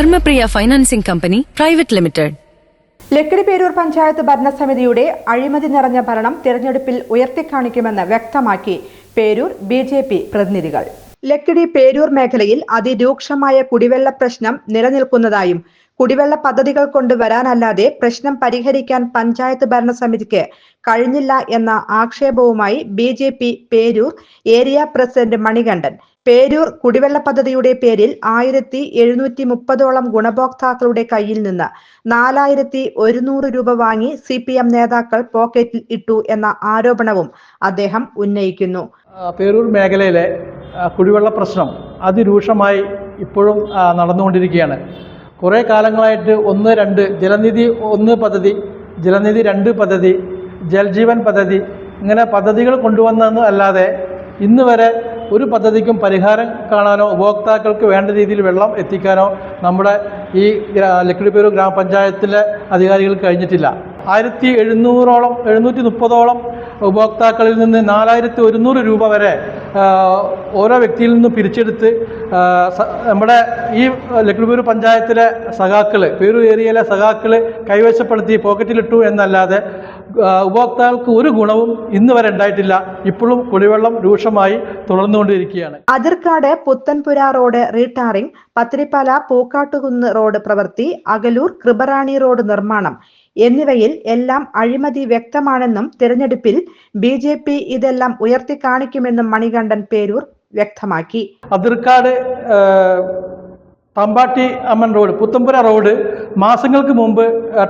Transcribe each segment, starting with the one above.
Dharmapriya financing company private limited. Lakkidi Perur panchayat ഭരണസമിതിയുടെ അഴിമതി നിറഞ്ഞ ഭരണം തിരഞ്ഞെടുപ്പിൽ ഉയർത്തിക്കാണിക്കുമെന്ന് വ്യക്തമാക്കി പേരൂർ ബി ജെ പി പ്രതിനിധികൾ. ലക്കിടി പേരൂർ മേഖലയിൽ അതിരൂക്ഷമായ കുടിവെള്ള പ്രശ്നം നിലനിൽക്കുന്നതായും കുടിവെള്ള പദ്ധതികൾ കൊണ്ടുവരാനല്ലാതെ പ്രശ്നം പരിഹരിക്കാൻ പഞ്ചായത്ത് ഭരണസമിതിക്ക് കഴിഞ്ഞില്ല എന്ന ആക്ഷേപവുമായി B Perur area president Manikandan Perur കുടിവെള്ള പദ്ധതിയുടെ പേരിൽ ആയിരത്തി എഴുന്നൂറ്റി മുപ്പതോളം ഗുണഭോക്താക്കളുടെ കയ്യിൽ നിന്ന് നാലായിരത്തി ഒരുന്നൂറ് രൂപ വാങ്ങി സി പി എം നേതാക്കൾ പോക്കറ്റിൽ ഇട്ടു എന്ന ആരോപണവും അദ്ദേഹം ഉന്നയിക്കുന്നു. പേരൂർ മേഖലയിലെ കുടിവെള്ള പ്രശ്നം അതിരൂക്ഷമായി ഇപ്പോഴും നടന്നുകൊണ്ടിരിക്കുകയാണ്. കുറേ കാലങ്ങളായിട്ട് ഒന്ന് രണ്ട് ജലനിധി ഒന്ന് പദ്ധതി ജലനിധി രണ്ട് പദ്ധതി ജൽജീവൻ പദ്ധതി ഇങ്ങനെ പദ്ധതികൾ കൊണ്ടുവന്നതെന്ന് അല്ലാതെ ഇന്ന് വരെ ഒരു പദ്ധതിക്കും പരിഹാരം കാണാനോ ഉപഭോക്താക്കൾക്ക് വേണ്ട രീതിയിൽ വെള്ളം എത്തിക്കാനോ നമ്മുടെ ഈ ലക്കിടിപ്പേരു ഗ്രാമപഞ്ചായത്തിലെ അധികാരികൾ കഴിഞ്ഞിട്ടില്ല. ആയിരത്തി എഴുന്നൂറോളം എഴുന്നൂറ്റി മുപ്പതോളം ഉപഭോക്താക്കളിൽ നിന്ന് നാലായിരത്തി ഒരുന്നൂറ് രൂപ വരെ ഓരോ വ്യക്തിയിൽ നിന്നും പിരിച്ചെടുത്ത് നമ്മുടെ ഈ ലക്കിടിപ്പേരു പഞ്ചായത്തിലെ സഖാക്കൾ പേരൂർ ഏരിയയിലെ സഖാക്കൾ കൈവശപ്പെടുത്തി പോക്കറ്റിലിട്ടു എന്നല്ലാതെ ഉപഭോക്താക്കൾക്ക് ഒരു ഗുണവും ഇന്ന് വരെ ഉണ്ടായിട്ടില്ല. ഇപ്പോഴും കുടിവെള്ളം രൂക്ഷമായി തുടർന്നുകൊണ്ടിരിക്കുകയാണ്. Athirkkad Puthanpura road retarring Pathirippala Pookkattukunnu road പ്രവൃത്തി അകലൂർ കൃപറാണി റോഡ് നിർമ്മാണം എന്നിവയിൽ എല്ലാം അഴിമതി വ്യക്തമാണെന്നും തിരഞ്ഞെടുപ്പിൽ ബി ജെ പി ഇതെല്ലാം ഉയർത്തിക്കാണിക്കുമെന്നും മണികണ്ഠൻ പേരൂർ വ്യക്തമാക്കി. അതിർക്കാട് തമ്പാട്ടി അമ്മൻ റോഡ് പുത്തമ്പുര റോഡ് മാസങ്ങൾക്ക് മുമ്പ്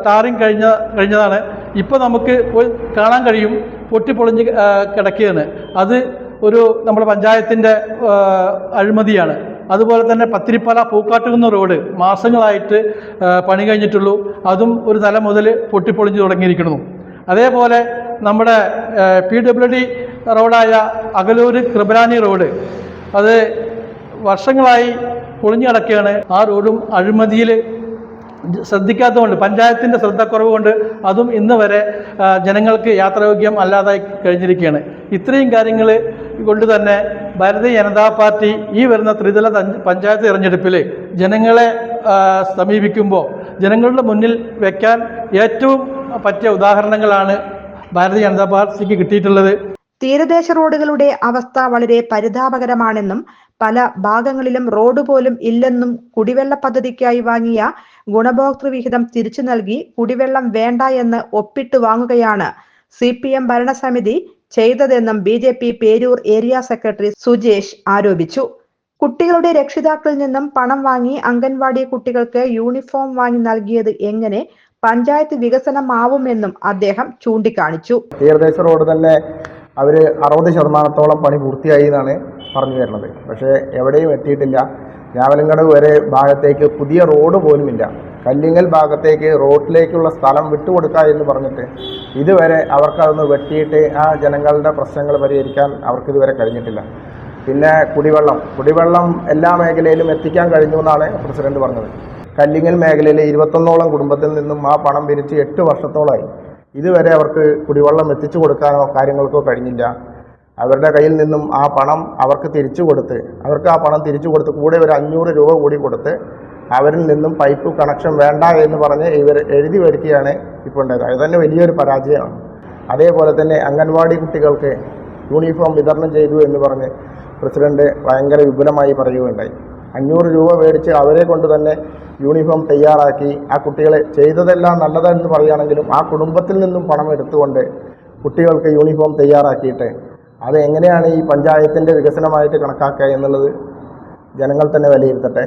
ടാറിങ് കഴിഞ്ഞ കഴിഞ്ഞതാണ്. ഇപ്പോൾ നമുക്ക് കാണാൻ കഴിയും പൊട്ടിപ്പൊളിഞ്ഞ് കിടക്കുകയാണ് അത് ഒരു നമ്മുടെ പഞ്ചായത്തിന്റെ അഴിമതിയാണ്. അതുപോലെ തന്നെ പത്തിരിപ്പാല പൂക്കാട്ടുകുന്ന റോഡ് മാസങ്ങളായിട്ട് പണി കഴിഞ്ഞിട്ടുള്ളൂ. അതും ഒരു തല മുതൽ പൊട്ടിപ്പൊളിഞ്ഞ് തുടങ്ങിയിരിക്കുന്നു. അതേപോലെ നമ്മുടെ പി ഡബ്ല്യു ഡി റോഡായ അകലൂർ കൃപരാനി റോഡ് അത് വർഷങ്ങളായി പൊളിഞ്ഞു കിടക്കുകയാണ്. ആ റോഡും അഴിമതിയിൽ ശ്രദ്ധിക്കാത്തതുകൊണ്ട് പഞ്ചായത്തിന്റെ ശ്രദ്ധക്കുറവ് കൊണ്ട് അതും ഇന്ന് വരെ ജനങ്ങൾക്ക് യാത്രയോഗ്യം അല്ലാതായി കഴിഞ്ഞിരിക്കുകയാണ്. ഇത്രയും കാര്യങ്ങൾ കൊണ്ട് തന്നെ ഭാരതീയ ജനതാ പാർട്ടി ഈ വരുന്ന ത്രിതല പഞ്ചായത്ത് തിരഞ്ഞെടുപ്പിൽ ജനങ്ങളെ സമീപിക്കുമ്പോൾ ജനങ്ങളുടെ മുന്നിൽ വെക്കാൻ ഏറ്റവും പറ്റിയ ഉദാഹരണങ്ങളാണ് ഭാരതീയ ജനതാ പാർട്ടിക്ക് കിട്ടിയിട്ടുള്ളത്. തീരദേശ റോഡുകളുടെ അവസ്ഥ വളരെ പരിതാപകരമാണെന്നും പല ഭാഗങ്ങളിലും റോഡ് പോലും ഇല്ലെന്നും കുടിവെള്ള പദ്ധതിക്കായി വാങ്ങിയ ഗുണഭോക്തൃ വിഹിതം തിരിച്ചു നൽകി കുടിവെള്ളം വേണ്ട എന്ന് ഒപ്പിട്ട് വാങ്ങുകയാണ് സി പി എം ഭരണസമിതി ചെയ്തതെന്നും B J P Perur area secretary Sujesh ആരോപിച്ചു. കുട്ടികളുടെ രക്ഷിതാക്കളിൽ നിന്നും പണം വാങ്ങി അംഗൻവാടി കുട്ടികൾക്ക് യൂണിഫോം വാങ്ങി നൽകിയത് എങ്ങനെ പഞ്ചായത്ത് വികസനമാവുമെന്നും അദ്ദേഹം ചൂണ്ടിക്കാണിച്ചു. തീരദേശ റോഡ് തന്നെ അവർ അറുപത് ശതമാനത്തോളം പണി പൂർത്തിയായി എന്നാണ് പറഞ്ഞു തരുന്നത് പക്ഷേ എവിടെയും എത്തിയിട്ടില്ല. ഞാവലങ്കട വരെ ഭാഗത്തേക്ക് പുതിയ റോഡ് പോലുമില്ല. കല്ലിങ്ങൽ ഭാഗത്തേക്ക് റോഡിലേക്കുള്ള സ്ഥലം വിട്ടുകൊടുക്കുക എന്ന് പറഞ്ഞിട്ട് ഇതുവരെ അവർക്കതൊന്ന് വെട്ടിയിട്ട് ആ ജനങ്ങളുടെ പ്രശ്നങ്ങൾ പരിഹരിക്കാൻ അവർക്കിതുവരെ കഴിഞ്ഞിട്ടില്ല. പിന്നെ കുടിവെള്ളം. കുടിവെള്ളം എല്ലാ മേഖലയിലും എത്തിക്കാൻ കഴിഞ്ഞു എന്നാണ് പ്രസിഡന്റ് പറഞ്ഞത്. കല്ലിങ്ങൽ മേഖലയിലെ ഇരുപത്തൊന്നോളം കുടുംബത്തിൽ നിന്നും ആ പണം പിരിച്ച് എട്ട് വർഷത്തോളമായി. ഇതുവരെ അവർക്ക് കുടിവെള്ളം എത്തിച്ചു കൊടുക്കാനോ കാര്യങ്ങൾക്കോ കഴിഞ്ഞില്ല. അവരുടെ കയ്യിൽ നിന്നും ആ പണം അവർക്ക് തിരിച്ചു കൊടുത്ത് അവർക്ക് ആ പണം തിരിച്ചു കൊടുത്ത് കൂടെ ഒരു അഞ്ഞൂറ് രൂപ കൂടി കൊടുത്ത് അവരിൽ നിന്നും പൈപ്പ് കണക്ഷൻ വേണ്ട എന്ന് പറഞ്ഞ് ഇവർ എഴുതി വരുത്തിയാണ് ഇപ്പോൾ ഉണ്ടായത്. അത് തന്നെ വലിയൊരു പരാജയമാണ്. അതേപോലെ തന്നെ അംഗൻവാടി കുട്ടികൾക്ക് യൂണിഫോം വിതരണം ചെയ്തു എന്ന് പറഞ്ഞ് പ്രസിഡന്റ് ഭയങ്കര വിപുലമായി പറയുകയുണ്ടായി. അഞ്ഞൂറ് രൂപ മേടിച്ച് അവരെ കൊണ്ട് തന്നെ യൂണിഫോം തയ്യാറാക്കി. ആ കുട്ടികളെ ചെയ്തതെല്ലാം നല്ലതെന്ന് പറയുകയാണെങ്കിലും ആ കുടുംബത്തിൽ നിന്നും പണം എടുത്തുകൊണ്ട് കുട്ടികൾക്ക് യൂണിഫോം തയ്യാറാക്കിയിട്ട് അത് എങ്ങനെയാണ് ഈ പഞ്ചായത്തിന്റെ വികസനമായിട്ട് കണക്കാക്കുക എന്നുള്ളത് ജനങ്ങൾ തന്നെ വിലയിരുത്തട്ടെ.